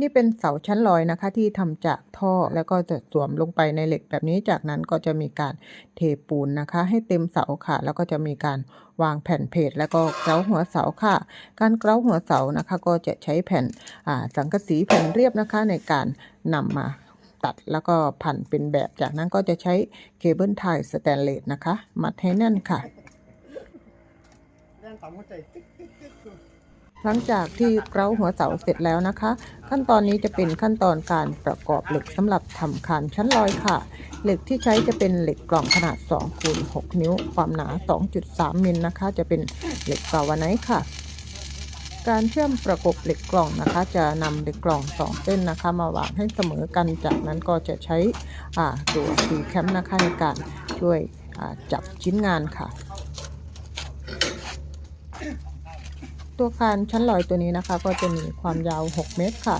นี่เป็นเสาชั้นลอยนะคะ ที่ทำจากท่อแล้วก็จะสวมลงไปในเหล็กแบบนี้จากนั้นก็จะมีการเทปูนนะคะ ให้เต็มเสาค่ะ แล้วก็จะมีการวางแผ่นเพจแล้วก็เกลาหัวเสาค่ะ การเกลาหัวเสานะคะ ก็จะใช้แผ่นสังกะสีแผ่นเรียบนะคะในการนำมาตัดแล้วก็พันเป็นแบบจากนั้นก็จะใช้เคเบิลไทยสแตนเลสนะคะ มัดให้แน่นค่ะแรงต่ำ หลังจากที่เกลาหัวเสาเสร็จแล้วนะคะ ขั้นตอนนี้จะเป็นขั้นตอนการประกอบเหล็กสำหรับทำคานชั้นลอยค่ะ เหล็กที่ใช้จะเป็นเหล็กกล่องขนาด2คูณ6นิ้ว ความหนา 2.3มิลนะคะ จะเป็นเหล็กกาวาไนท์ค่ะ การเชื่อมประกบเหล็กกล่องนะคะ จะนำเหล็กกล่องสองเส้นนะคะ มาวางให้เสมอกันจากนั้นก็จะใช้ตัวซีแคมนะคะในการช่วยจับชิ้นงานค่ะ ตัวคานชั้นลอยตัวนี้นะคะ ก็จะมีความยาว 6 เมตรค่ะ